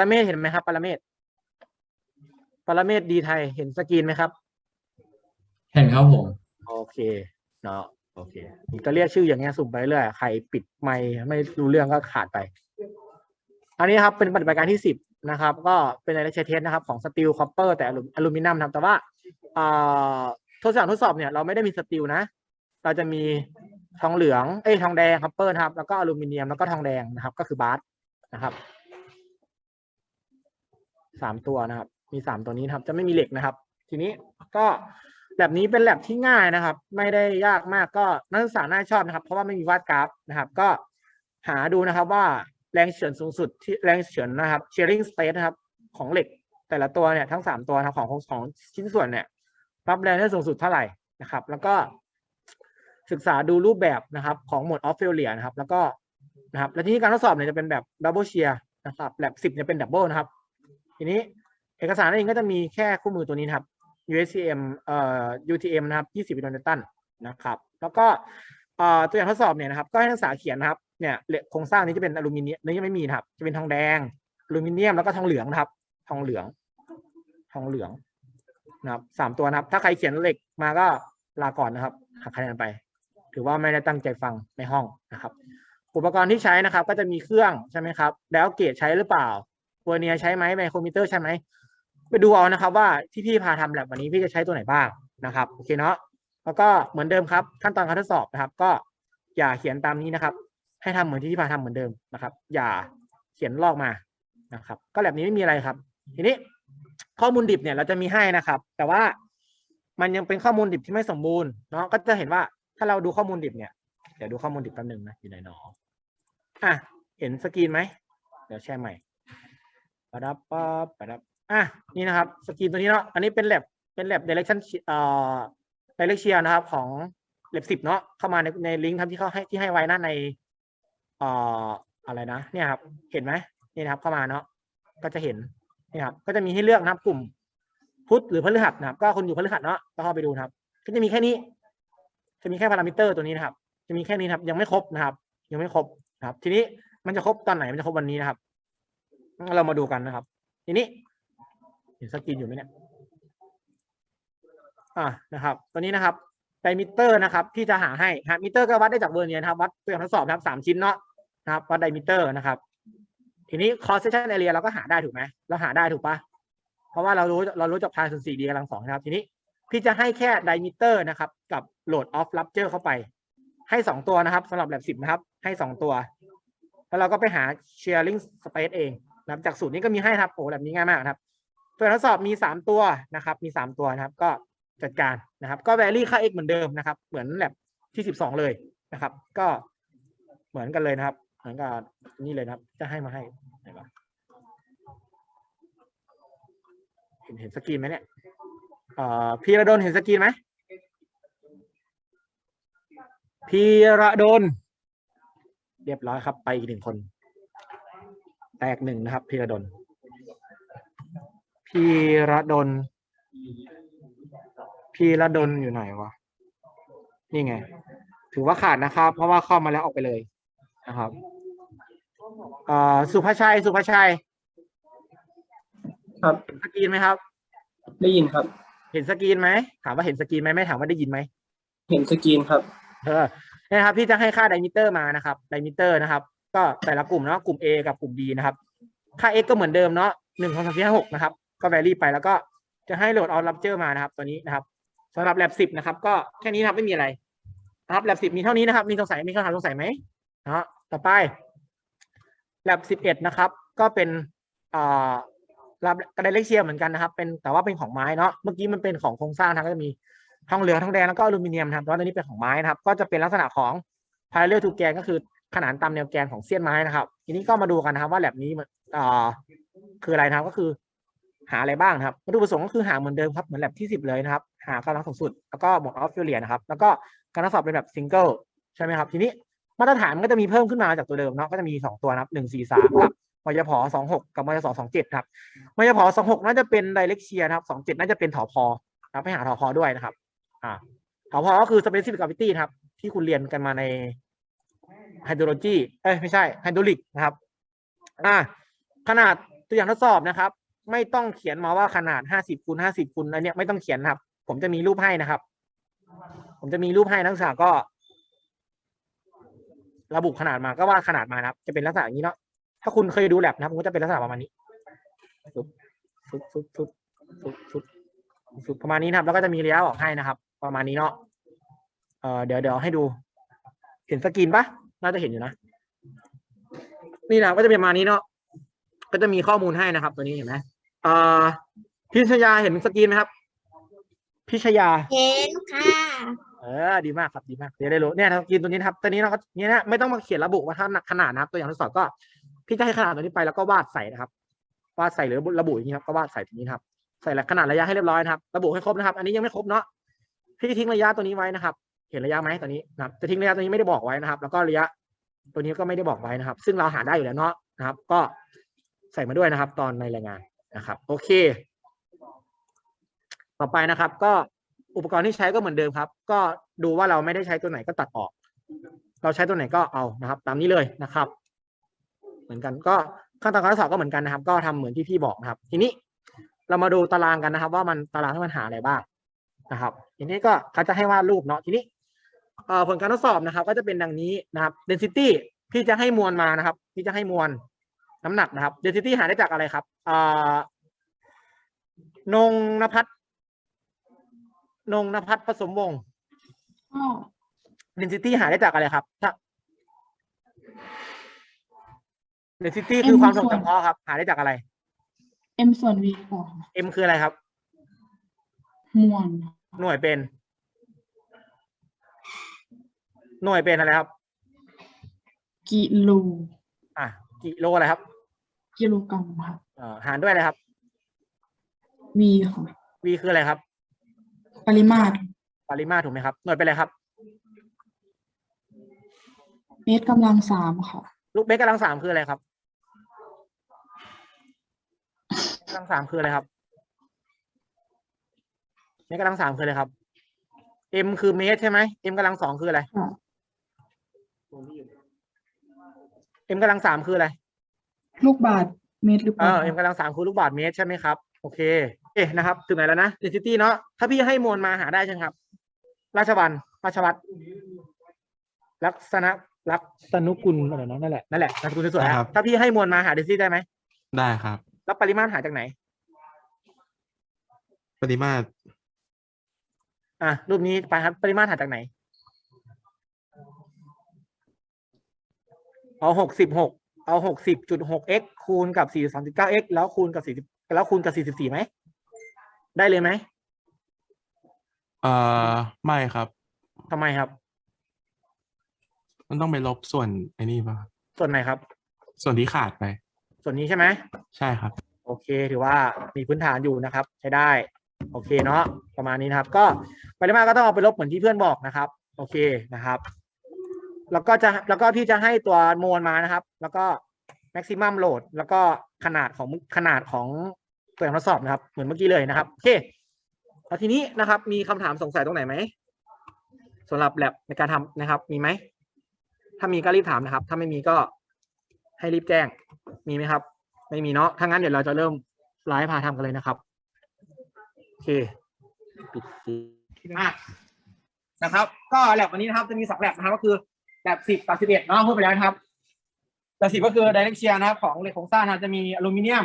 รเมศเห็นไหมครับปรเมศปรเมศดีไทยเห็นสกรีนไหมครับ เห็นครับผม โอเคเนาะโอเคก็เรียกชื่ออย่างเงี้ยสุ่มไปเรื่อยใครปิดไมค์ไม่รู้เรื่องก็ขาดไป อันนี้ครับเป็นปฏิบัติการที่สิบนะครับ ก็เป็นในเชเทสนะครับของสตีลคอปเปอร์แต่อลูมิเนียมนะครับแต่ว่าอ่าทดสอบทดสอบเนี่ยเราไม่ได้มีสตีลนะ เราจะมีทองเหลืองเอ้ยทองแดงคอปเปอร์นะครับแล้วก็อลูมิเนียมแล้วก็ทองแดงนะครับ ก็คือบาสนะครับ สามตัวนะครับ มีสามตัวนี้นครับจะไม่มีเหล็กนะครับ ทีนี้ก็แบบนี้เป็นแลบที่ง่ายนะครับ ไม่ได้ยากมากก็นักศึกษาน่าชอบนะครับ เพราะว่าไม่มีวาดกราฟนะครับ ก็หาดูนะครับว่าแรงเฉือนสูงสุดที่แรงเฉือนนะครับ shearing stress นะครับ ของเหล็กแต่ละตัวเนี่ยทั้งสามตัวนะของของของชิ้นส่วนเนี่ย รับแรงได้สูงสุดเท่าไหร่นะครับ แล้วก็ศึกษาดูรูปแบบนะครับ ของหมวดออฟเฟลเลียนะครับ แล้วก็นะครับ และทีนี้การทดสอบเนี่ยจะเป็นแบบดับเบิลเชียร์นะครับแลบสิบเนี่ยเป็นดับเบิลนะครับ ทีนี้เอกสารนั่นเองก็จะมีแค่คู่มือตัวนี้ครับ USCM เอ่อ UTM นะครับ20กิโลนิวตันนะครับ แล้วก็เอ่อตัวอย่างทดสอบเนี่ยนะครับ ก็ให้นักศึกษาเขียนนะครับ เนี่ยเหล็กโครงสร้างนี้จะเป็นอลูมิเนียมนี่ยังไม่มีครับ จะเป็นทองแดง อลูมิเนียมแล้วก็ทองเหลืองนะครับ ทองเหลือง ทองเหลืองนะครับสามตัวนะครับ ถ้าใครเขียนเหล็กมาก็ลาก่อนนะครับหักคะแนนไป ถือว่าไม่ได้ตั้งใจฟังในห้องนะครับ อุปกรณ์ที่ใช้นะครับ ก็จะมีเครื่องใช่ไหมครับ แล้วเกจใช้หรือเปล่า เวอร์เนียใช้ไหมไมโครมิเตอร์ใช่ไหมไปดูเอานะครับว่าที่พี่พาทำแลบวันนี้พี่จะใช้ตัวไหนบ้างนะครับโอเคเนาะแล้วก็เหมือนเดิมครับ ขั้นตอนการทดสอบนะครับ ก็อย่าเขียนตามนี้นะครับ ให้ทำเหมือนที่พี่พาทำเหมือนเดิมนะครับ อย่าเขียนลอกมานะครับ ก็แลบนี้ไม่มีอะไรครับ ทีนี้ข้อมูลดิบเนี่ยเราจะมีให้นะครับ แต่ว่ามันยังเป็นข้อมูลดิบที่ไม่สมบูรณ์เนาะก็จะเห็นว่าถ้าเราดูข้อมูลดิบเนี่ยเดี๋ยวดูข้อมูลดิบแป๊บนึงนะอยู่ไหนหนออะเห็นสกรีนไหมเดี๋ยวแชร์ใหม่ ปะดับปะปะดับอะนี่นะครับสกรีนตัวนี้เนาะอันนี้เป็นแลบเป็นแลบ direction เอ่อ direction นะครับของแลบสิบเนาะเข้ามาในในลิงก์ครับที่เขาให้ที่ให้ไว้นะในเอ่ออะไรนะเนี่ยครับเห็นไหมนี่นะครับเข้ามาเนาะก็จะเห็นนี่ครับก็จะมีให้เลือกนะครับกลุ่มพุธหรือพฤหัสนะครับ ก็คนอยู่พฤหัสเนาะก็เข้าไปดูนะครับ ก็จะมีแค่นี้ จะมีแค่พารามิเตอร์ตัวนี้นะครับ จะมีแค่นี้ครับ ยังไม่ครบนะครับ ยังไม่ครบนะครับ ทีนี้มันจะครบตอนไหนมันจะครบวันนี้นะครับ เรามาดูกันนะครับ ทีนี้เห็นสกรีนอยู่ไหมเนี่ยอ่านะครับ ตัวนี้นะครับไดมิเตอร์นะครับ ที่จะหาให้ฮะมิเตอร์ก็วัดได้จากเวอร์เนียนะครับ วัดตัวอย่างทดสอบนะครับสามชิ้นเนาะนะครับวัดไดมิเตอร์นะครับ ทีนี้ cross section area เราก็หาได้ถูกไหมเราหาได้ถูกปะเพราะว่าเรารู้เรารู้จากพายส่วนสี่ดีกำลังสองนะครับ ทีนี้พี่จะให้แค่ไดมิเตอร์นะครับ กับ load of rupture เข้าไป ให้สองตัวนะครับสำหรับแลบสิบนะครับ ให้สองตัว แล้วเราก็ไปหา sharing space เอง นะครับ จากสูตรนี้ก็มีให้ครับโอ้แบบนี้ง่ายมากครับตัวทดสอบมีสามตัวนะครับ มีสามตัวนะครับ ก็จัดการนะครับ ก็ vary ค่า x เหมือนเดิมนะครับ เหมือนแลบที่สิบสองเลยนะครับ ก็เหมือนกันเลยนะครับ เหมือนกับนี่เลยนะครับ จะให้มาให้เห็นเห็นสกรีนไหมเนี่ยเอ่อพีระดนเห็นสกรีนไหมพีระดนเรียบร้อยครับ ไปอีกหนึ่งคน แตกหนึ่งนะครับพีระดนพีระดนพีระดนอยู่ไหนวะ นี่ไง ถือว่าขาดนะครับ เพราะว่าเข้ามาแล้วออกไปเลยนะครับเอ่อสุภาชัย สุภาชัย ครับเห็นสกรีนไหมครับ ได้ยินครับ เห็นสกรีนไหม ถามว่าเห็นสกรีนไหมไม่ถามว่าได้ยินไหม เห็นสกรีนครับ เออเนี่ยนะครับพี่จะให้ค่าไดมิเตอร์มานะครับ ไดมิเตอร์นะครับ ก็แต่ละกลุ่มเนาะกลุ่ม A กับกลุ่ม B นะครับ ค่า x ก็เหมือนเดิมเนาะหนึ่งสองสามสี่ห้าหกนะครับ ก็แวรี่ไปแล้วก็จะให้โหลดเอาลับเจอร์มานะครับ ตัวนี้นะครับสำหรับแลบสิบนะครับ ก็แค่นี้นะครับไม่มีอะไรนะครับแลบสิบมีเท่านี้นะครับ มีสงสัยมีคำถามสงสัยไหมเนาะต่อไปแลบสิบเอ็ดนะครับ ก็เป็นอ่ารับกระไดเล็กเชียร์เหมือนกันนะครับ เป็นแต่ว่าเป็นของไม้เนาะเมื่อกี้มันเป็นของโครงสร้างนะครับก็จะมีทองเหลืองทองแดงแล้วก็อลูมิเนียมนะครับแต่ว่าตัวนี้เป็นของไม้นะครับ ก็จะเป็นลักษณะของ parallel to แกนก็คือ ขนานตามแนวแกนของเสี้ยนไม้นะครับ ทีนี้ก็มาดูกันนะครับว่าแลบนี้อ่าคืออะไรนะครับก็คือ หาอะไรบ้างครับวัตถุประสงค์ก็คือหาเหมือนเดิมครับเหมือนแลบที่สิบเลยนะครับ หากำลังสูงสุดแล้วก็หมดออฟฟิเลียนะครับแล้วก็การทดสอบเป็นแบบซิงเกิลใช่ไหมครับ ทีนี้มาตรฐานมันก็จะมีเพิ่มขึ้นมาจากตัวเดิมเนาะก็จะมีสองตัวนะครับหนึ่งสี่สามกับมยพสองหกกับมยสสองเจ็ดครับมยพสองหกน่าจะเป็นไดเรกเชียนะครับสองเจ็ดน่าจะเป็นถอพอครับให้หาถอพอด้วยนะครับ อ่าถอพอก็คือ specific gravity นะครับ ที่คุณเรียนกันมาใน ไฮโดรโลจีเอ้ยไม่ใช่ไฮดรอลิกนะครับอ่าขนาดตัวอย่างทดสอบนะครับ ไม่ต้องเขียนมาว่าขนาดห้าสิบคูณห้าสิบคูณอันเนี้ยไม่ต้องเขียนนะครับ ผมจะมีรูปให้นะครับ ผมจะมีรูปให้นักศึกษาก็ ระบุขนาดมาก็ว่าขนาดมานะครับ จะเป็นลักษณะอย่างนี้เนาะถ้าคุณเคยดูแลบนะครับมันก็จะเป็นลักษณะประมาณนี้ฟึบฟึบฟึบฟึบฟึบฟึบฟึบประมาณนี้นะครับ แล้วก็จะมีระยะบอกให้นะครับ ประมาณนี้เนาะเออเดี๋ยวเดี๋ยวให้ดู เห็นสกรีนปะ น่าจะเห็นอยู่นะ นี่นะครับก็จะเป็นประมาณนี้เนาะก็จะมีข้อมูลให้นะครับ ตัวนี้เห็นไหมอ่าพิชยาเห็นสกรีนไหมครับ พิชยาเห็นค่ะเออดีมากครับดีมากเดี๋ยวได้รู้เนี่ยสกรีนตัวนี้นะครับตัวนี้เราก็เนี่ยนะไม่ต้องมาเขียนระบุว่าเท่าขนาดนะครับ ตัวอย่างทดสอบก็ พี่จะให้ขนาดตัวนี้ไปแล้วก็วาดใส่นะครับวาดใส่หรือระบุอย่างนี้ครับก็วาดใส่ตรงนี้นะครับใส่ขนาดระยะให้เรียบร้อยนะครับ ระบุให้ครบนะครับ อันนี้ยังไม่ครบเนาะพี่ทิ้งระยะตัวนี้ไว้นะครับ เห็นระยะไหมตัวนี้นะครับจะทิ้งระยะตัวนี้ไม่ได้บอกไว้นะครับ แล้วก็ระยะตัวนี้ก็ไม่ได้บอกไว้นะครับ ซึ่งเราหาได้อยู่แล้วเนาะนะครับ ก็ใส่มาด้วยนะครับ ตอนในรายงานนะครับ โอเค ต่อไปนะครับ ก็อุปกรณ์ที่ใช้ก็เหมือนเดิมครับ ก็ดูว่าเราไม่ได้ใช้ตัวไหนก็ตัดออก เราใช้ตัวไหนก็เอานะครับ ตามนี้เลยนะครับ เหมือนกันก็ขั้นตอนการทดสอบก็เหมือนกันนะครับ ก็ทำเหมือนที่พี่บอกนะครับ ทีนี้เรามาดูตารางกันนะครับ ว่ามันตารางให้มันหาอะไรบ้างนะครับ ทีนี้ก็เขาจะให้วาดรูปเนาะทีนี้ ผลการทดสอบนะครับ ก็จะเป็นดังนี้นะครับ density พี่จะให้มวลมานะครับ พี่จะให้มวลน้ำหนักนะครับ density หาได้จากอะไรครับเอ่อนงนภัทรนงนภัทรผสมวงศ์อ๋อ density หาได้จากอะไรครับถ้า density คือความส่งจำเพาะครับ หาได้จากอะไร m ส่วน v ก่อน m คืออะไรครับ มวล หน่วยเป็น หน่วยเป็นอะไรครับ กิโลอะกิโลอะไรครับกิโลกรัมค่ะเอ่อหารด้วยอะไรครับ v ค่ะ v คืออะไรครับ ปริมาตรปริมาตรถูกไหมครับ หน่วยเป็นอะไรครับ เมตรกำลังสามค่ะ ลูกเมตรกำลังสามคืออะไรครับกำลังสามคืออะไรครับเมตรกำลังสามคืออะไรครับ m คือเมตรใช่ไหม m กำลังสองคืออะไร ค่ะ m กำลังสามคืออะไรลูกบาทเมตรหรือเปเอล่าอ m กำลังสามคือลูกบาศก์เมตรใช่ไหมครับ โอเคเอ๊ะนะครับถึงไหนแล้วนะ density เนาะถ้าพี่ให้มวลมาหาได้ใช่ไหมครับ ราชบัณราชวัตรลักษณะลักษณุกุลอะไรนะนั่นแหละนั่นแหละนามสกุลสวยๆได้คครัรับบถ้าพี่ให้มวลมาหา density ได้ไหมได้ครับ แล้วปริมาตรหาจากไหน ปริมาตรอะรูปนี้ไปครับปริมาตรหาจากไหน เอาหกสิบหกเอาหกสิบจุดหก x คูณกับสี่สามสิบเก้า x แล้วคูณกับสี่สิบแล้วคูณกับสี่สิบสี่ไหม ได้เลยไหมเอ่อไม่ครับ ทำไมครับ มันต้องไปลบส่วนไอ้นี่ป่ะครับส่วนไหนครับ ส่วนที่ขาดไป ส่วนนี้ใช่ไหม ใช่ครับ โอเค ถือว่ามีพื้นฐานอยู่นะครับ ใช้ได้ โอเคเนาะประมาณนี้นะครับ ก็ปริมาตรก็ต้องเอาไปลบเหมือนที่เพื่อนบอกนะครับ โอเคนะครับ แล้วก็จะแล้วก็พี่จะให้ตัวมวลมานะครับ แล้วก็ maximum load แล้วก็ขนาดของขนาดของตัวอย่างทดสอบนะครับ เหมือนเมื่อกี้เลยนะครับโอเคแล้วทีนี้นะครับ มีคำถามสงสัยตรงไหนไหมสำหรับแลบในการทำนะครับ มีไหมถ้ามีก็รีบถามนะครับ ถ้าไม่มีก็ให้รีบแจ้ง มีไหมครับ ไม่มีเนาะถ้างั้นเดี๋ยวเราจะเริ่มไลฟ์พาทำกันเลยนะครับโอเคปิดทีมากนะครับ ก็แลบวันนี้นะครับจะมีสองแลบนะครับก็คือ แลบสิบกับสิบเอ็ดเนาะพูดไปแล้วนะครับแลบสิบก็คือไดเรกเชียนะครับ ของเหล็กโครงสร้างนะครับจะมีอลูมิเนียม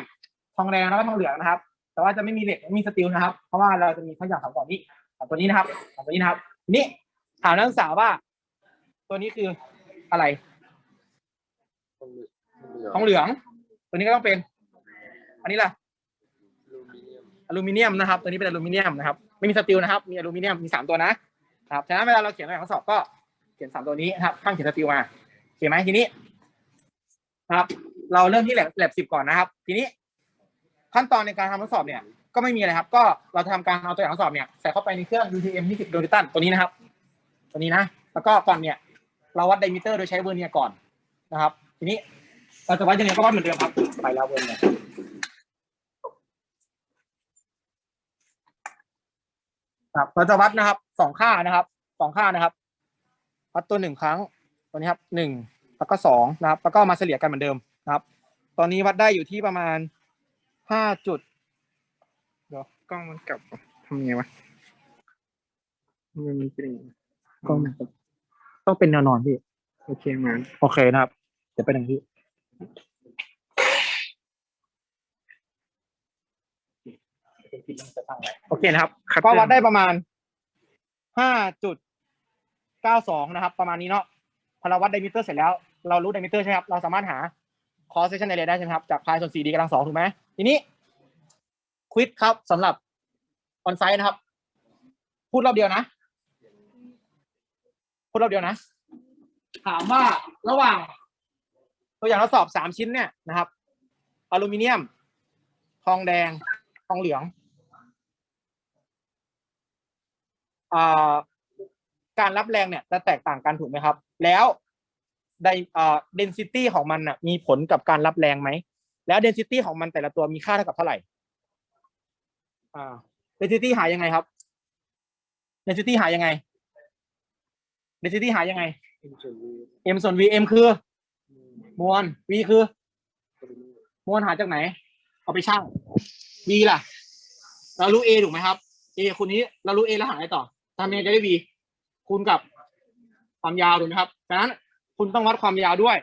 ทองแดงแล้วก็ทองเหลืองนะครับ แต่ว่าจะไม่มีเหล็กไม่มีสตีลนะครับ เพราะว่าเราจะมีข้ออย่างสองตัวนี้สองตัวนี้นะครับสองตัวนี้นะครับทีนี้ถามนักศึกษาว่า ตัวนี้คืออะไรทองเหลือง ตัวนี้ก็ต้องเป็น อันนี้ล่ะอลูมิเนียมนะครับ ตัวนี้เป็นอลูมิเนียมนะครับ ไม่มีสตีลนะครับ มีอลูมิเนียม มีสามตัวนะครับ ฉะนั้นเวลาเราเขียนตัวอย่างข้อสอบก็ เขียนสามตัวนี้นะครับข้างเขียนสตีลมาโอเคไหมทีนี้ครับ เราเริ่มที่แลบแลบสิบก่อนนะครับ ทีนี้ ขั้นตอนในการทำทดสอบเนี่ย ก็ไม่มีอะไรครับ ก็เราจะทำการเอาตัวอย่างทดสอบเนี่ยใส่เข้าไปในเครื่อง UTM 20โดนิตันตัวนี้นะครับ ตัวนี้นะ แล้วก็ก่อนเนี่ย เราวัดไดมิเตอร์โดยใช้เวอร์เนียก่อนนะครับ ทีนี้เราจะวัดยังไงก็วัดเหมือนเดิมครับ ไปแล้วเวอร์เนียครับเราจะวัดนะครับสองค่านะครับสองค่านะครับ วัดตัวหนึ่งครั้งตัวนี้ครับหนึ่งแล้วก็สองนะครับ แล้วก็มาเฉลี่ยกันเหมือนเดิมนะครับ ตอนนี้วัดได้อยู่ที่ประมาณห้าจุดเดี๋ยวกล้องมันกลับทำไงวะมันมีเป็นอย่างงี้กล้องต้องเป็นแนวนอนพี่ โอเคมาโอเคนะครับ เดี๋ยวไปหนึ่งที่โอเคนะครับคัดก็เลืวัอดกได้ประมาณห้าจุด เก้าสองนะครับ ประมาณนี้เนาะพอเราวัดไดมิเตอร์เสร็จแล้ว เรารู้ไดมิเตอร์ใช่ไหมครับ เราสามารถหาคอสเซชันเอเรียได้ใช่ไหมครับ จากพายส่วนสี่ดีกำลังสองถูกไหมทีนี้ควิดครับสำหรับออนไซต์นะครับ พูดรอบเดียวนะ พูดรอบเดียวนะ ถามว่าระหว่าง ตัวอย่างทดสอบสามชิ้นเนี่ยนะครับอลูมิเนียม ทองแดง ทองเหลืองอ่า การรับแรงเนี่ยจะแตกต่างกันถูกไหมครับ แล้วไดอ่า density ของมันน่ะมีผลกับการรับแรงไหม แล้ว density ของมันแต่ละตัวมีค่าเท่ากับเท่าไหร่ อ่า density หายังไงครับ density หายังไง density หายังไง m ส่วน v m คือ มวล v คือ มวลหาจากไหน เอาไปชั่ง v ล่ะ เรารู้ a ถูกไหมครับ a คูณนี้เรารู้ a แล้วหาอะไรต่อทำยังไงจะได้ v คูณกับความยาวถูกไหมครับดังนั้นคุณต้องวัดความยาวด้วย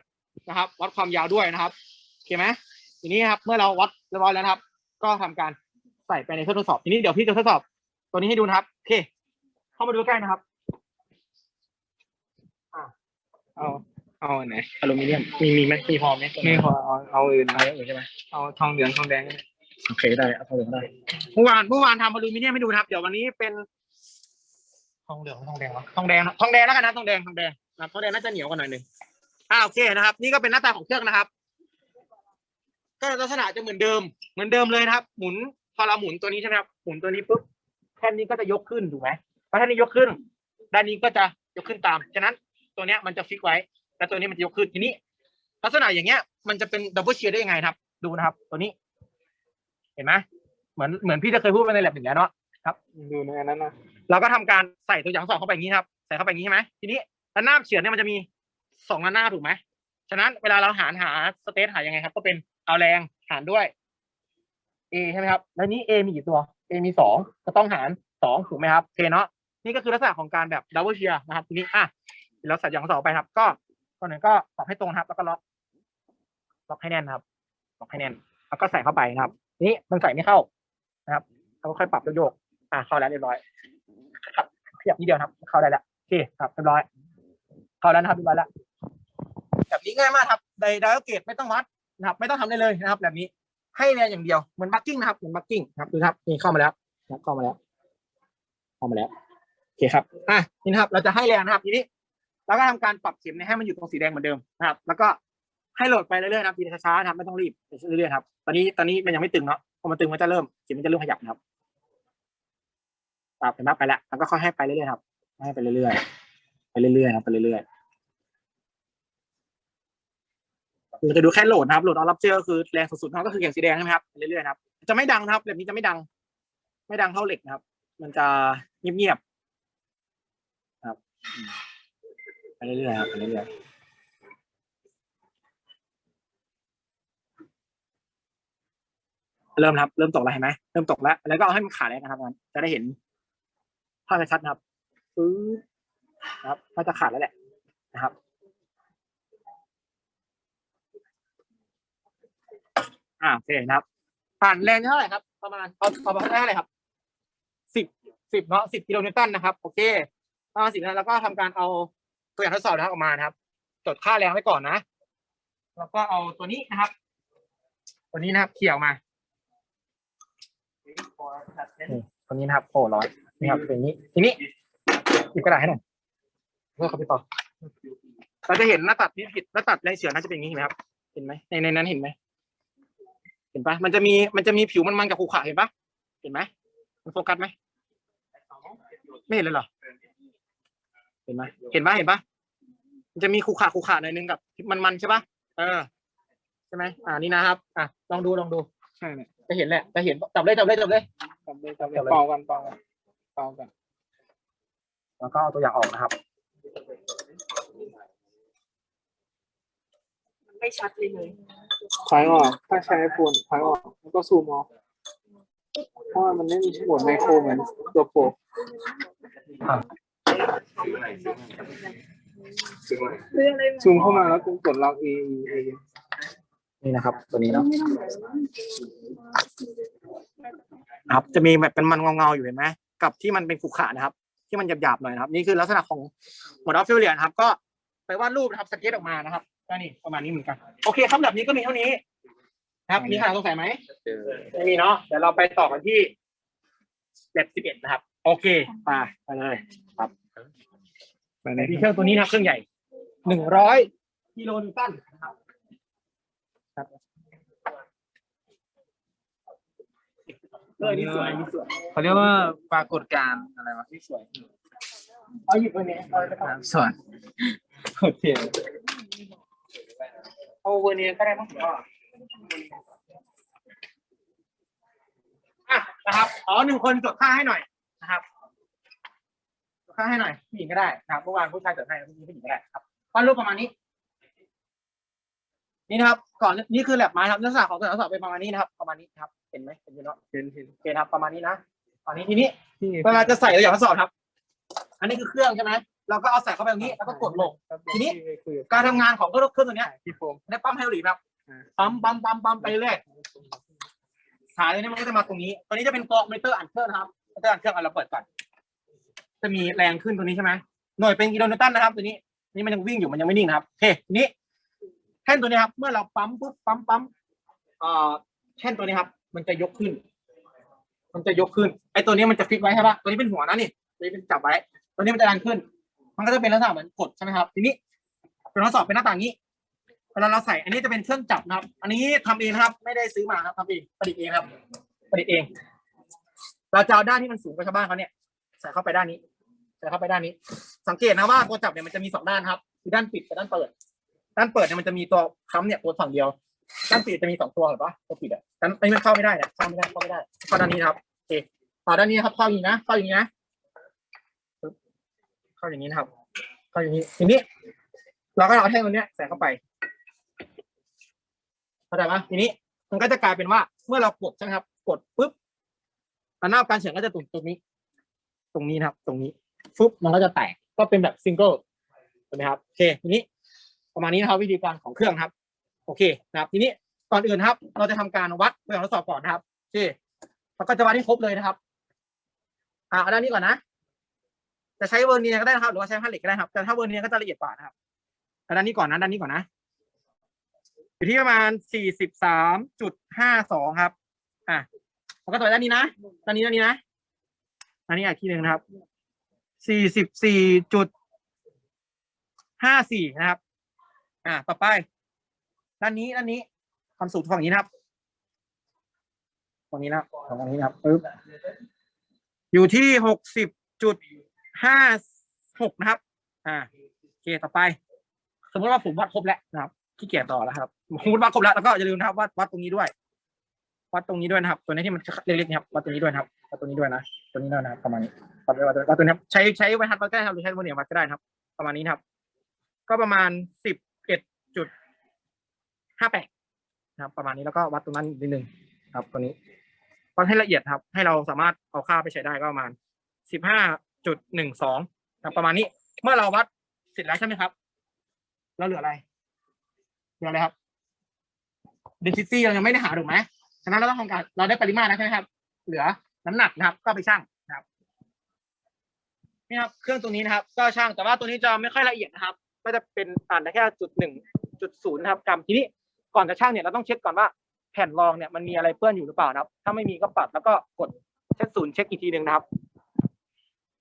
นะครับ วัดความยาวด้วยนะครับโอเคไหมทีนี้ครับ เมื่อเราวัดเรียบร้อยแล้วนะครับ ก็ทำการใส่ไปในเครื่องทดสอบ ทีนี้เดี๋ยวพี่จะทดสอบ ตัวนี้ให้ดูนะครับโอเค เข้ามาดูใกล้นะครับเอาเอาอันไหนอลูมิเนียมมีมีไหมมีพอไหมไม่พอเอาเอาอื่นเอาอย่างอื่นใช่ไหมเอาทองเหลืองทองแดงก็ได้โอเคได้เอาทองเหลืองได้เมื่อวานเมื่อวานทำอลูมิเนียมให้ดูนะครับ เดี๋ยววันนี้เป็น ทองเหลืองทองแดงวะทองแดงทองแดงแล้วกันนะทองแดงทองแดงนะทองแดงน่าจะเหนียวกว่าหน่อยหนึ่งอ่าโอเคนะครับ นี่ก็เป็นหน้าตาของเครื่องนะครับ ก็ลักษณะจะเหมือนเดิม เหมือนเดิมเลยนะครับ หมุนพอเราหมุนตัวนี้ใช่ไหมครับหมุนตัวนี้ปุ๊บแท่นนี้ก็จะยกขึ้นถูกไหมพอแท่นนี้ยกขึ้น ด้านนี้ก็จะยกขึ้นตามฉะนั้นตัวเนี้ยมันจะฟิกไว้แล้วตัวนี้มันจะยกขึ้นทีนี้ ลักษณะอย่างเงี้ย มันจะเป็นดับเบิลเชียร์ได้ยังไงครับ ดูนะครับ ตัวนี้ เห็นไหมเหมือนเหมือนพี่จะเคยพูดไปในแลบอย่างเงี้ยเนาะดูในอันนั้นนะ เราก็ทำการใส่ตัวอย่างสอบเข้าไปอย่างนี้ครับ ใส่เข้าไปอย่างนี้ใช่ไหมทีนี้ระนาบเฉือนเนี่ยมันจะมีสองระนาบถูกไหมฉะนั้นเวลาเราหารหาสเตทหายังไงครับ ก็เป็นเอาแรงหารด้วย a ใช่ไหมครับ แล้วนี้ a มีกี่ตัว a มีสองก็ต้องหารสองถูกไหมครับโอเคเนาะนี่ก็คือลักษณะของการแบบดับเบิลเชียร์นะครับ ทีนี้อะเราใส่อย่างสอบไปครับ ก็ก่อนหนึ่งก็ปรับให้ตรงครับ แล้วก็ล็อกล็อกให้แน่นครับล็อกให้แน่น แล้วก็ใส่เข้าไปครับ นี้มันใส่ไม่เข้านะครับเราก็ค่อยปรับโยกๆอะเข้าแล้วเรียบร้อย ขยับนิดเดียวครับ เข้าได้แล้วโอเคครับเรียบร้อย เข้าแล้วนะครับเรียบร้อยแล้วแบบนี้ง่ายมากครับไดไดเกตไม่ต้องวัดนะครับ ไม่ต้องทำได้เลยนะครับ แบบนี้ให้เรียนอย่างเดียวเหมือนบักกิ้งนะครับเหมือนบักกิ้งครับดูครับนี่เข้ามาแล้วนะเข้ามาแล้ว เข้ามาแล้วโอเคครับอะนี่นะครับ เราจะให้แรงนะครับ ทีนี้เราก็ทำการปรับเข็มให้มันอยู่ตรงสีแดงเหมือนเดิมนะครับ แล้วก็ให้โหลดไปเรื่อยๆนะครับทีช้าๆนะครับไม่ต้องรีบเรื่อยๆครับตอนนี้ตอนนี้มันยังไม่ตึงเนาะพอมันตึงมันจะเริ่มเข็มมันจะเริ่มขยับนะครับ ปรับเห็นไหมไปแล้วมันก็ค่อยให้ไปเรื่อยๆครับให้ไปเรื่อยๆไปเรื่อยๆครับไปเรื่อยๆเราจะดูแค่โหลดนะครับโหลดออรับเจอคือแรงสุดๆนะครับก็คือเข็มสีแดงใช่ไหมครับเรื่อยๆครับจะไม่ดังนะครับแบบนี้จะไม่ดัง ไม่ดังเท่าเหล็กนะครับ มันจะเงียบๆครับไปเรื่อยๆครับไปเรื่อยๆเริ่มครับ เริ่มตกแล้วเห็นไหมเริ่มตกแล้ว แล้วก็เอาให้มันขาดเลยนะครับงั้นจะได้เห็น ภาพชัดนะครับฟื้นนะครับน่าจะขาดแล้วแหละนะครับอ่าโอเคนะครับผ่านแรงเท่าไหร่ครับ ประมาณเอาเอาประมาณเท่าไหร่ครับสิบสิบเนาะสิบกิโลนิวตันนะครับ โอเคประมาณสิบนะแล้วก็ทำการเอาตัวอย่างทดสอบนะครับออกมานะครับ จดค่าแรงไว้ก่อนนะ แล้วก็เอาตัวนี้นะครับ ตัวนี้นะครับเขี่ยออกมาตัวนี้นะครับโอ้ร้อย นี่ครับเป็นอย่างนี้ทีนี้หยิบกระดาษให้หน่อยเพื่อเขาไปต่อเราจะเห็นหน้าตัดที่ผิดหน้าตัดแรงเฉือนน่าจะเป็นอย่างนี้เห็นไหมครับ เห็นไหมในในนั้นเห็นไหมเห็นปะมันจะมีมันจะมีผิวมันๆกับขรุขระเห็นปะเห็นไหมมันโฟกัสไหมไม่เห็นเลยเหรอเห็นไหมเห็นปะเห็นปะมันจะมีขรุขระขรุขระหน่อยนึงกับมันๆใช่ปะเออใช่ไหมอ่านี่นะครับ อะลองดูลองดูใช่เนี่ยจะเห็นแหละจะเห็นจับเลยจับเลยจับเลยจับเลยจับเลยเป่ากันเป่ากัน เป่ากันแล้วก็เอาตัวอย่างออกนะครับ ไม่ชัดเลยเลยถอยออก ถ้าใช้ไอโฟนถอยออกแล้วก็ซูมออกเพราะว่ามันไม่มีโหมดไมโครเหมือนตัวโปรซูมเข้ามาแล้วคุณกดล็อกเอเอนี่นะครับ ตัวนี้เนาะครับจะมีแบบเป็นมันเงาๆอยู่เห็นไหม กับที่มันเป็นขรุขระนะครับ ที่มันหยาบๆหน่อยนะครับ นี่คือลักษณะของหมดออฟฟิลเลียนะครับ ก็ไปวาดรูปนะครับสเก็ตออกมานะครับก็นี่ประมาณนี้เหมือนกันโอเคครับแบบนี้ก็มีเท่านี้นะครับ มีใครสงสัยไหมไม่มีเนาะเดี๋ยวเราไปต่อกันที่แบบสิบเอ็ดนะครับ โอเคไปไปเลยครับไปไหนมีเครื่องตัวนี้นะครับเครื่องใหญ่หนึ่งร้อยกิโลนิวตันนะครับครับ เออนี่สวยนี่สวยเขาเรียกว่าปรากฏการณ์อะไรวะนี่สวยเอาหยิบตัวนี้เอาเลยครับสวยโอเคเอาเวอร์เนียก็ได้มั้งผมว่าอะนะครับอ๋อหนึ่งคนจดค่าให้หน่อยนะครับจดค่าให้หน่อยผู้หญิงก็ได้นะครับเมื่อวานผู้ชายจดให้เมื่อกี้ผู้หญิงก็ได้ครับวาดรูปประมาณนี้ นี่นะครับ ก่อนนี่คือแลบไม้ครับลักษณะของตัวทดสอบเป็นประมาณนี้นะครับ ประมาณนี้ครับ เห็นไหมเห็นอยู่เนาะเห็นเห็นโอเคครับประมาณนี้นะตอนนี้ทีนี้ที่เวลาจะใส่ตัวอย่างทดสอบครับ อันนี้คือเครื่องใช่ไหมเราก็เอาใส่เข้าไปตรงนี้แล้วก็กดลง ทีนี้คุยกับการทำงานของเครื่องตัวเนี้ยพี่โฟมได้ปั๊มไฮดรอลิกครับอ่าปั๊มปั๊มปั๊มปั๊มไปเรื่อยสายเลยนี่มันก็จะมาตรงนี้ตัวนี้จะเป็นตัวมอนิเตอร์อ่านเครื่องนะครับมอนิเตอร์อ่านเครื่องเอาเราเปิดก่อนจะมีแรงขึ้นตัวนี้ใช่ไหมหน่วยเป็นกิโลนิวตันนะครับ ตัวนี้ นี่มันยังวิ่งอยู่มันยังไม่นิ่งนะครับโอเคทีนี้แท่นตัวนี้ครับ เมื่อเราปั๊มปุ๊บปั๊มปั๊มเอ่อแท่นตัวนี้ครับ มันจะยกขึ้น มันจะยกขึ้น ไอ้ตัวนี้มันจะฟิกไว้ใช่ปะตัวนี้เป็นหัวนะนี่ ตัวนี้เป็นจับไว้ ตัวนี้มันจะดันขึ้น มันก็จะเป็นลักษณะเหมือนกดใช่ไหมครับ ทีนี้เป็นทดสอบเป็นหน้าต่างนี้ เวลาเราใส่ อันนี้จะเป็นเครื่องจับนะครับ อันนี้ทำเองครับ ไม่ได้ซื้อมาครับทำเองผลิตเองครับผลิตเอง เราจะเอาด้านที่มันสูงกว่าชาวบ้านเขาเนี่ย ใส่เข้าไปด้านนี้ ใส่เข้าไปด้านนี้ สังเกตนะว่าตัวจับเนี่ยมันจะมีสองด้านครับ คือด้านปิดกับด้านเปิด ด้านเปิดเนี่ยมันจะมีตัวค้ำเนี่ยตัวฝั่งเดียว ด้านปิดจะมีสองตัวเห็นปะตัวปิดอะด้านอันนี้มันเข้าไม่ได้นี่ยเข้าไม่ได้เข้าไม่ได้เข้าด้านนี้นะครับโอเคต่อด้านนี้ครับเข้าอย่างนี้นะเข้าอย่างนี้นะปึ๊บเข้าอย่างนี้นะครับ เข้าอย่างนี้ทีนี้ เราก็เอาแท่งตัวเนี้ยใส่เข้าไปเข้าใจไหมทีนี้ มันก็จะกลายเป็นว่า เมื่อเรากดใช่ไหมครับ กดปุ๊บอันหน้าการเฉียงก็จะตรงตรงนี้ ตรงนี้นะครับ ตรงนี้ฟึบมันก็จะแตกก็เป็นแบบซิงเกิลใช่ไหมครับโอเคทีนี้ประมาณนี้นะครับวิธีการของเครื่องครับ โอเคนะครับ ทีนี้ก่อนอื่นครับ เราจะทำการวัดตัวอย่างทดสอบก่อนนะครับโอเคเราก็จะวัดให้ครบเลยนะครับ อ่าเอาด้านนี้ก่อนนะ จะใช้เวอร์เนียก็ได้นะครับ หรือว่าใช้ผ้าเหล็กก็ได้ครับ แต่ถ้าเวอร์เนียก็จะละเอียดกว่านะครับเอาด้านนี้ก่อนนะด้านนี้ก่อนนะ อยู่ที่ประมาณสี่สิบสามจุดห้าสองครับ อะแล้วก็ต่อด้านนี้นะด้านนี้ด้านนี้นะอันนี้อีกทีหนึ่งนะครับสี่สิบสี่จุดห้าสี่นะครับ อ่า ต่อไป ด้านนี้ด้านนี้ความสูงฝั่งนี้นะครับฝั่งนี้นะครับฝั่งนี้นะครับปึ๊บอยู่ที่หกสิบจุดห้าหกนะครับ อ่าโอเคต่อไป สมมติว่าผมวัดครบแล้วนะครับขี้เกียจต่อแล้วครับสมมติวัดครบแล้วแล้วก็อย่าลืมนะครับวัดวัดตรงนี้ด้วยวัดตรงนี้ด้วยนะครับ ตัวนี้ที่มันเล็กๆนะครับวัดตรงนี้ด้วยนะครับวัดตรงนี้ด้วยนะตัวนี้ด้วยนะครับประมาณนี้วัดวัดวัดวัดตัวนี้ครับใช้ใช้ไว้ทัดวัดก็ได้ครับหรือใช้โมเนียวัดก็ได้ครับ ประมาณนี้ครับ ก็ประมาณสิบเอ็ดจุด ห้าแปดนะครับ ประมาณนี้แล้วก็วัดตรงนั้นอีกนิดนึงครับตัวนี้วัดให้ละเอียดครับ ให้เราสามารถเอาค่าไปใช้ได้ก็ประมาณสิบห้าจุดหนึ่งสองประมาณนี้ เมื่อเราวัดเสร็จแล้วใช่ไหมครับ เราเหลืออะไร เหลืออะไรครับ density เรายังไม่ได้หาถูกไหมฉะนั้นเราต้องทำการ เราได้ปริมาตรแล้วใช่ไหมครับ เหลือน้ำหนักนะครับ ก็ไปชั่งนะครับนี่ครับ เครื่องตัวนี้นะครับ ก็ช่างแต่ว่าตัวนี้จะไม่ค่อยละเอียดนะครับ ก็จะเป็นอ่านได้แค่จุดหนึ่งจุดศูนย์นะครับกรัมทีนี้ ก่อนจะช่างเนี่ยเราต้องเช็คก่อนว่าแผ่นรองเนี่ยมันมีอะไรเปื้อนอยู่หรือเปล่านะครับ ถ้าไม่มีก็ปัดแล้วก็กดเช็คศูนย์เช็คอีกทีหนึ่งนะครับ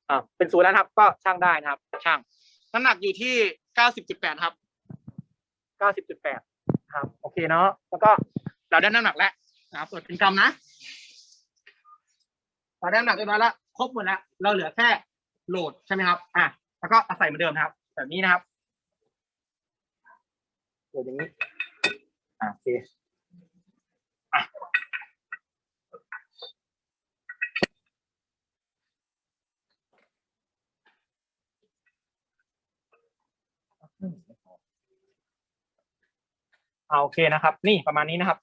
อ่าเป็นศูนย์แล้วครับ ก็ช่างได้นะครับ ช่างน้ำหนักอยู่ที่เก้าสิบจุดแปดครับเก้าสิบจุดแปดครับ โอเคเนาะแล้วก็เราได้น้ำหนักแล้วนะครับส่วนเป็นกรัมนะเราได้น้ำหนักเรียบร้อยแล้วครบหมดแล้วเราเหลือแค่โหลดใช่ไหมครับ อะแล้วก็เอาใส่เหมือนเดิมครับ แบบนี้นะครับโหลดอย่างนี้ อะโอเคอะเอาโอเคนะครับ นี่ประมาณนี้นะครับ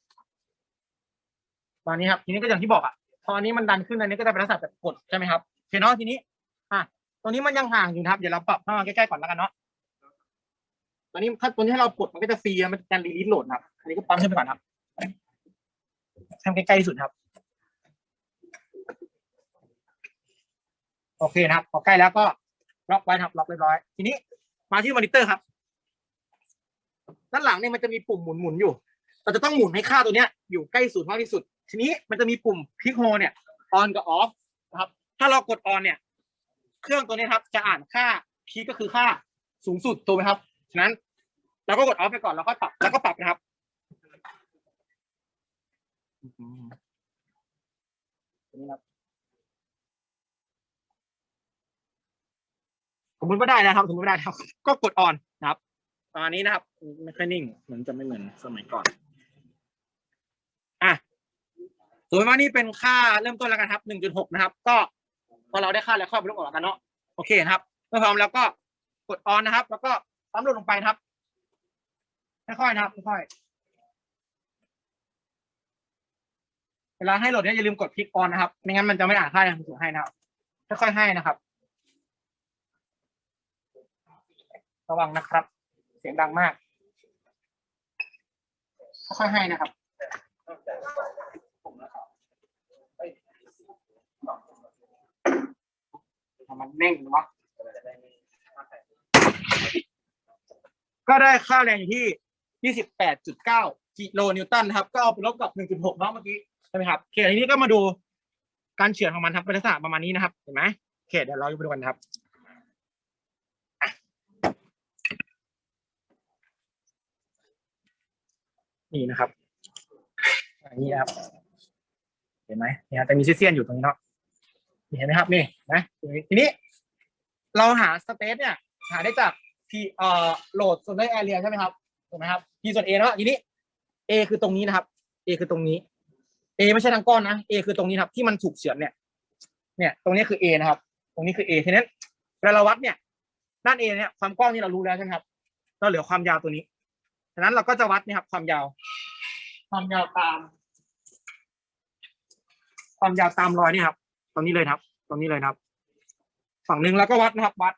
ประมาณนี้ครับ ทีนี้ก็อย่างที่บอกอะพออันนี้มันดันขึ้นอันนี้ก็จะเป็นลักษณะแบบกดใช่ไหมครับโอเคเนาะทีนี้ อะตรงนี้มันยังห่างอยู่นะครับ เดี๋ยวเราปรับเข้ามาใกล้ๆก่อนแล้วกันเนาะ ตอนนี้ถ้าตัวนี้ให้เรากดมันก็จะฟรีมันจะรีลิสโหลดครับ อันนี้ก็ปั๊มขึ้นไปก่อนครับทำใกล้ๆที่สุดครับ โอเคนะครับ พอใกล้แล้วก็ล็อกไว้ครับล็อกเรียบร้อย ทีนี้มาที่มอนิเตอร์ครับ ด้านหลังเนี่ยมันจะมีปุ่มหมุนหมุนๆอยู่ เราจะต้องหมุนให้ค่าตัวเนี้ย อยู่ใกล้ศูนย์มากที่สุด ทีนี้มันจะมีปุ่มคลิกโฮเนี่ยออนกับออฟนะครับ ถ้าเรากดออนเนี่ย เครื่องตัวนี้ครับ จะอ่านค่าพีก็คือค่าสูงสุดถูกไหมครับ ฉะนั้นเราก็กดออฟไปก่อนแล้วก็ปรับแล้วก็ปรับนะครับตัวนี้ครับสมมติว่าได้นะครับ สมมติว่าได้ครับ ก็กดออนนะครับประมาณนี้นะครับไม่ค่อยนิ่งเหมือนจะไม่เหมือนสมัยก่อน อะสมมติว่านี่เป็นค่าเริ่มต้นแล้วกันครับหนึ่งจุดหกนะครับ ก็พอเราได้ค่าแล้วค่อยไปลบออกกันเนาะโอเคนะครับเมื่อพร้อมแล้วก็กดออนนะครับ แล้วก็ ปั๊มลงลงไปนะครับ ค่อยๆนะครับค่อยๆเวลาให้โหลดเนี่ยอย่าลืมกดคลิกออนนะครับ ไม่งั้นมันจะไม่อ่านค่าอย่างถูกให้นะครับ ค่อยๆให้นะครับ ระวังนะครับ เสียงดังมาก ค่อยๆให้นะครับมันเน่งเนาะ ก็ได้ค่าแรงอยู่ที่ 28.9 กิโลนิวตันครับ ก็เอาไปลบกับ 1.6เนาะเมื่อกี้ใช่ไหมครับโอเคทีนี้ก็มาดูการเฉือนของมันครับเป็นลักษณะประมาณนี้นะครับ เห็นไหมโอเคเดี๋ยวเราไปดูกันครับนี่นะครับอย่างนี้นะครับ เห็นไหมนี่ครับแต่มีเสี้ยนอยู่ตรงนี้เนาะเห็นไหมครับ นี่นะทีนี้ เราหาสเปซเนี่ย หาได้จาก ที่เอ่อโหลดส่วนได้แอเรียใช่ไหมครับถูกไหมครับ P ส่วน A เนาะทีนี้ A คือตรงนี้นะครับ A คือตรงนี้ A ไม่ใช่ทางก้อนนะ A คือตรงนี้ครับที่มันถูกเฉือนเนี่ยเนี่ยตรงนี้คือ A นะครับ ตรงนี้คือ A ทีนี้นเวลาเราวัดเนี่ย ด้าน A เนี่ยความกว้างนี่เรารู้แล้วใช่ไหมครับ เราเหลือความยาวตัวนี้ฉะนั้นเราก็จะวัดนี่ครับ ความยาว ความยาวตาม ความยาวตามรอยนี่ครับ ตรงนี้เลยครับ ตรงนี้เลยครับ ฝั่งหนึ่งแล้วก็วัดนะครับ วัด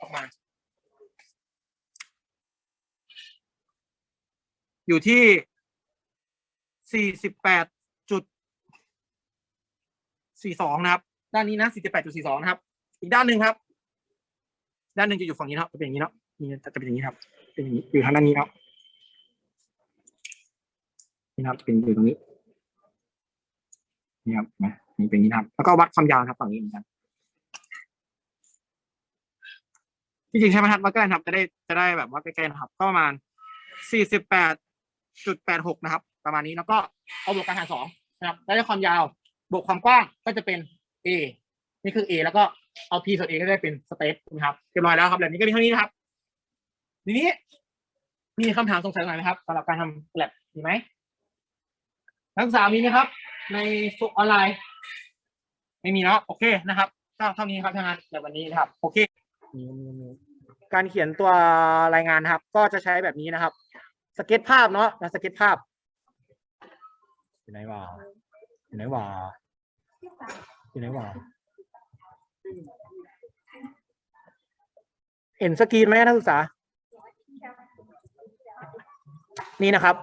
ออกมา อยู่ที่สี่สิบแปดจุดสี่สองนะครับ ด้านนี้นะสี่สิบแปดจุดสี่สองนะครับ อีกด้านหนึ่งครับ ด้านหนึ่งจะอยู่ฝั่งนี้นะครับจะเป็นอย่างนี้เนาะนี่จะเป็นอย่างนี้ครับ เป็นอย่างนี้อยู่ทางด้านนี้เนาะนี่นะครับเป็นอยู่ตรงนี้นี่ครับนะนี่เป็นอย่างนี้ครับ แล้วก็วัดความยาวครับฝั่งนี้เหมือนกันที่จริงใช้บรรทัดวัดใกล้นะครับจะได้จะได้แบบว่าใกล้ๆนะครับ ก็ประมาณสี่สิบแปด จุดแปดหกนะครับ ประมาณนี้แล้วก็เอาบวกกันหารสองนะครับแล้วได้ความยาวบวกความกว้างก็จะเป็น a นี่คือ a แล้วก็เอา p ส่วน a ก็ได้เป็นสเตปนะครับเรียบร้อยแล้วครับแบบนี้ก็มีเท่านี้นะครับ ทีนี้มีคำถามสงสัยไหนไหมครับสำหรับการทำแลบมีไหมนักศึกษามีไหมครับ ในสุออนไลน์ ไม่มีเนาะโอเคนะครับก็เท่านี้ครับทางานในวันนี้นะครับ โอเค การเขียนตัวรายงานนะครับ ก็จะใช้แบบนี้นะครับ สเก็ตภาพเนาะนะสเก็ตภาพอยู่ไหนวะอยู่ไหนวะอยู่ไหนวะเห็นสกรีนไหมนักศึกษา นี่นะครับ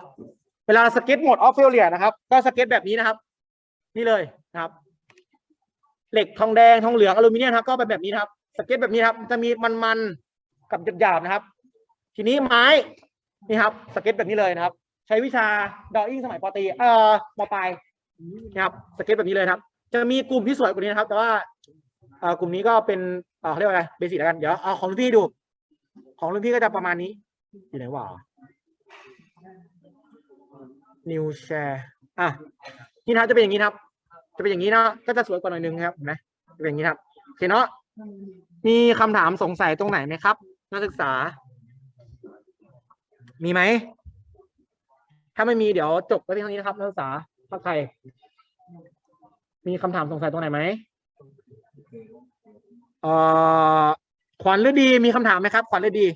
เวลาสเก็ตโหมดออฟเฟลเลียนะครับ ก็สเก็ตแบบนี้นะครับ นี่เลยนะครับ เหล็กทองแดงทองเหลืองอลูมิเนียมครับก็เป็นแบบนี้นะครับ สเก็ตแบบนี้ครับ จะมีมันๆกับหยาบๆนะครับ ทีนี้ไม้ นี่ครับสเก็ตแบบนี้เลยนะครับ ใช้วิชาดออิ่งสมัยปตีเอ่อมปลายนะครับสเก็ตแบบนี้เลยครับ จะมีกลุ่มที่สวยกว่านี้นะครับ แต่ว่าเอ่อกลุ่มนี้ก็เป็นเอ่อเขาเรียกว่าอะไรเบสิกแล้วกันเดี๋ยวเอาของรุ่นพี่ดู ของรุ่นพี่ก็จะประมาณนี้อยู่ไหนวะนิวแชร์อะนี่นะครับจะเป็นอย่างนี้นะครับ จะเป็นอย่างนี้เนาะก็จะสวยกว่าหน่อยนึงครับเห็นไหมจะเป็นอย่างนี้ครับโอเคเนาะมีคำถามสงสัยตรงไหนไหมครับ นักศึกษา มีไหม ถ้าไม่มีเดี๋ยวจบไปเพียงเท่านี้นะครับนักศึกษาถ้าใครมีคำถามสงสัยตรงไหนไหมเอ่อขวัญฤดีมีคำถามไหมครับ ขวัญฤดี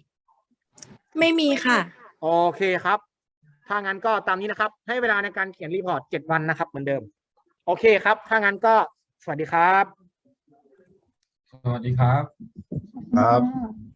ไม่มีค่ะ โอเคครับ ถ้างั้นก็ตามนี้นะครับ ให้เวลาในการเขียนรีพอร์ตเจ็ดวันนะครับ เหมือนเดิม โอเคครับ ถ้างั้นก็สวัสดีครับ สวัสดีครับ ครับอ่า